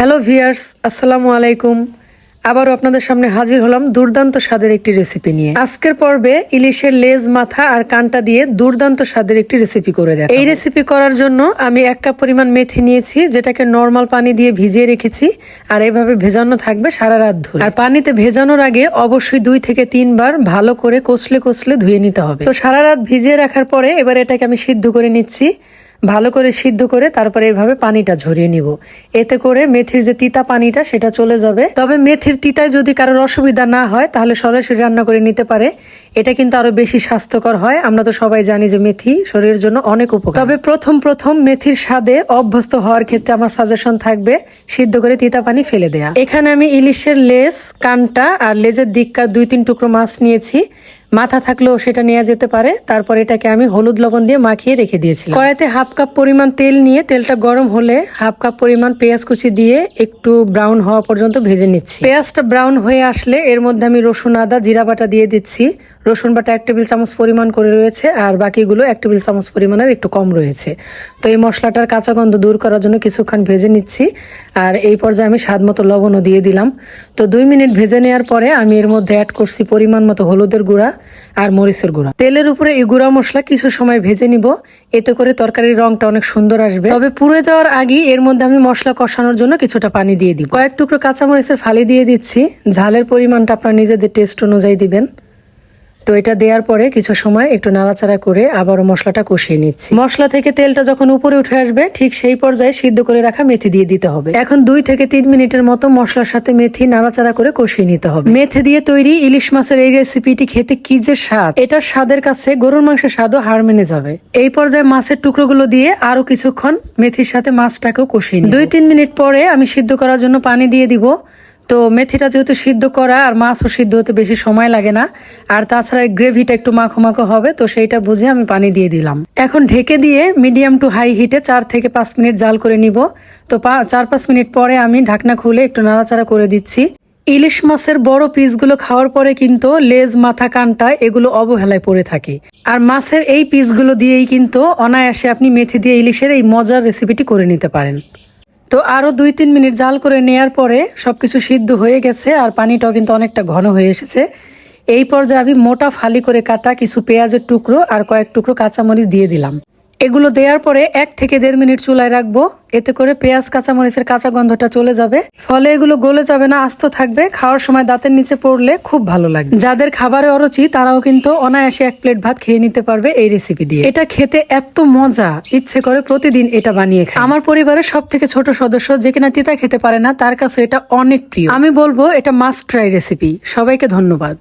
Hello viewers, আসসালামু আলাইকুম। আবারও আপনাদের সামনে হাজির হলাম দুর্দান্ত স্বাদের একটি রেসিপি নিয়ে। আজকের পর্বে ইলিশের লেজ, মাথা আর কানটা দিয়ে দুর্দান্ত স্বাদের একটি রেসিপি করে দেয় এই রেসিপি করার জন্য আমি এক কাপ পরিমাণ মেথি নিয়েছি, যেটাকে নর্মাল পানি দিয়ে ভিজিয়ে রেখেছি আর এভাবে ভেজানো থাকবে সারা রাত ধরে। আর পানিতে ভেজানোর আগে অবশ্যই দুই থেকে তিনবার ভালো করে কষলে কষলে ধুয়ে নিতে হবে। তো সারা রাত ভিজিয়ে রাখার পরে এবার এটাকে আমি সিদ্ধ করে নিচ্ছি। ভালো করে সিদ্ধ করে তারপরে এভাবে পানিটা ঝরিয়ে নিব। এতে করে মেথির যে তিতা পানিটা, সেটা চলে যাবে। তবে মেথির তিতায় যদি কারোর অসুবিধা না হয়, তাহলে সরাসরি রান্না করে নিতে পারে। এটা কিন্তু আরও বেশি স্বাস্থ্যকর হয়। আমরা তো সবাই জানি যে মেথি শরীরের জন্য অনেক উপকার। তবে প্রথম প্রথম মেথির স্বাদে অভ্যস্ত হওয়ার ক্ষেত্রে আমার সাজেশন থাকবে সিদ্ধ করে তিতা পানি ফেলে দেয়া। এখানে আমি ইলিশের লেজ, কানটা আর লেজের দিককার দুই, তিন টুকরো মাছ নিয়েছি। মাথা থাকলেও সেটা নেওয়া যেতে পারে। তারপর এটাকে আমি হলুদ লবণ দিয়ে মাখিয়ে রেখে দিয়েছি কড়াইতে হাফ কাপ পরিমাণ তেল নিয়ে তেলটা গরম হলে হাফ কাপ পরিমাণ পেঁয়াজ কুচি দিয়ে একটু ব্রাউন হওয়া পর্যন্ত ভেজে নিচ্ছি। পেঁয়াজটা ব্রাউন হয়ে আসলে এর মধ্যে আমি রসুন, আদা, জিরা বাটা দিয়ে দিচ্ছি। রসুন বাটা এক টেবিল চামচ পরিমাণ করে রয়েছে, আর বাকিগুলো এক টেবিল চামচ পরিমাণের একটু কম রয়েছে। তো এই মশলাটার কাঁচা গন্ধ দূর করার জন্য কিছুক্ষণ ভেজে নিচ্ছি, আর এই পর্যায়ে আমি স্বাদ মতো লবণও দিয়ে দিলাম। তো দুই মিনিট ভেজে নেওয়ার পরে আমি এর মধ্যে অ্যাড করছি পরিমাণ মতো হলুদের গুঁড়া আর মরিচের গুঁড়া। তেলের উপরে এই গুঁড়া মশলা কিছু সময় ভেজে নিব, এতে করে তরকারির রংটা অনেক সুন্দর আসবে। তবে পুড়ে যাওয়ার আগে এর মধ্যে আমি মশলা কষানোর জন্য কিছুটা পানি দিয়ে দিই কয়েক টুকরো কাঁচামরিচের ফালি দিয়ে দিচ্ছি, ঝালের পরিমাণটা আপনার নিজেদের টেস্ট অনুযায়ী দিবেন। তো এটা দেওয়ার পরে কিছু সময় একটু নাড়াচাড়া করে আবারও মশলাটা কষিয়ে নিচ্ছি। মশলা থেকে তেলটা যখন উপরে উঠে আসবে, ঠিক সেই পর্যায়ে সিদ্ধ করে রাখা মেথি দিয়ে দিতে হবে। এখন দুই থেকে তিন মিনিটের মতো মশলার সাথে মেথি নাড়াচাড়া করে কষিয়ে নিতে হবে। মেথি দিয়ে তৈরি ইলিশ মাছের এই রেসিপিটি খেতে কি যে স্বাদ! এটার স্বাদের কাছে গরুর মাংসের স্বাদও হার মেনে যাবে। এই পর্যায়ে মাছের টুকরোগুলো দিয়ে আরও কিছুক্ষণ মেথির সাথে মাছটাকেও কষিয়ে দুই তিন মিনিট পরে আমি সিদ্ধ করার জন্য পানি দিয়ে দিব। তো মেথিটা যেহেতু সিদ্ধ করা আর মাছও সিদ্ধ হতে বেশি সময় লাগে না, আর তাছাড়া গ্রেভিটা একটু মাখো মাখো হবে, তো সেইটা বুঝে আমি পানি দিয়ে দিলাম। এখন ঢেকে দিয়ে মিডিয়াম টু হাই হিটে চার থেকে পাঁচ মিনিট জাল করে নিব। তো চার পাঁচ মিনিট পরে আমি ঢাকনা খুলে একটু নাড়াচাড়া করে দিচ্ছি। ইলিশ মাছের বড় পিসগুলো খাওয়ার পরে কিন্তু লেজ, মাথা, কানটা এগুলো অবহেলায় পড়ে থাকে। আর মাছের এই পিসগুলো দিয়েই কিন্তু অনায়াসে আপনি মেথি দিয়ে ইলিশের এই মজার রেসিপিটি করে নিতে পারেন। তো আরও দুই, তিন মিনিট জাল করে নেয়ার পরে সব কিছু সিদ্ধ হয়ে গেছে আর পানিটাও কিন্তু অনেকটা ঘন হয়ে এসেছে। এই পর্যায়ে আমি মোটা ফালি করে কাটা কিছু পেঁয়াজের টুকরো আর কয়েক টুকরো কাঁচামরিচ দিয়ে দিলাম। এগুলো দেওয়ার পরে এক থেকে দেড় মিনিট চুলায় রাখব। এতে করে পেঁয়াজ, কাঁচামরিচের কাঁচা গন্ধটা চলে যাবে। ফলে এগুলো গলে যাবে না, আস্ত থাকবে। খাওয়ার সময় দাঁতের নিচে পড়লে খুব ভালো লাগবে যাদের খাবারে অরুচি, তারাও কিন্তু অনায়াসে এক প্লেট ভাত খেয়ে নিতে পারবে এই রেসিপি দিয়ে। এটা খেতে এত মজা! ইচ্ছে করে প্রতিদিন এটা বানিয়ে খায় আমার পরিবারের সব থেকে ছোট সদস্য যে কিনা তিতা খেতে পারে না, তার কাছে এটা অনেক প্রিয়। আমি বলব এটা মাস্ট ট্রাই রেসিপি সবাইকে ধন্যবাদ।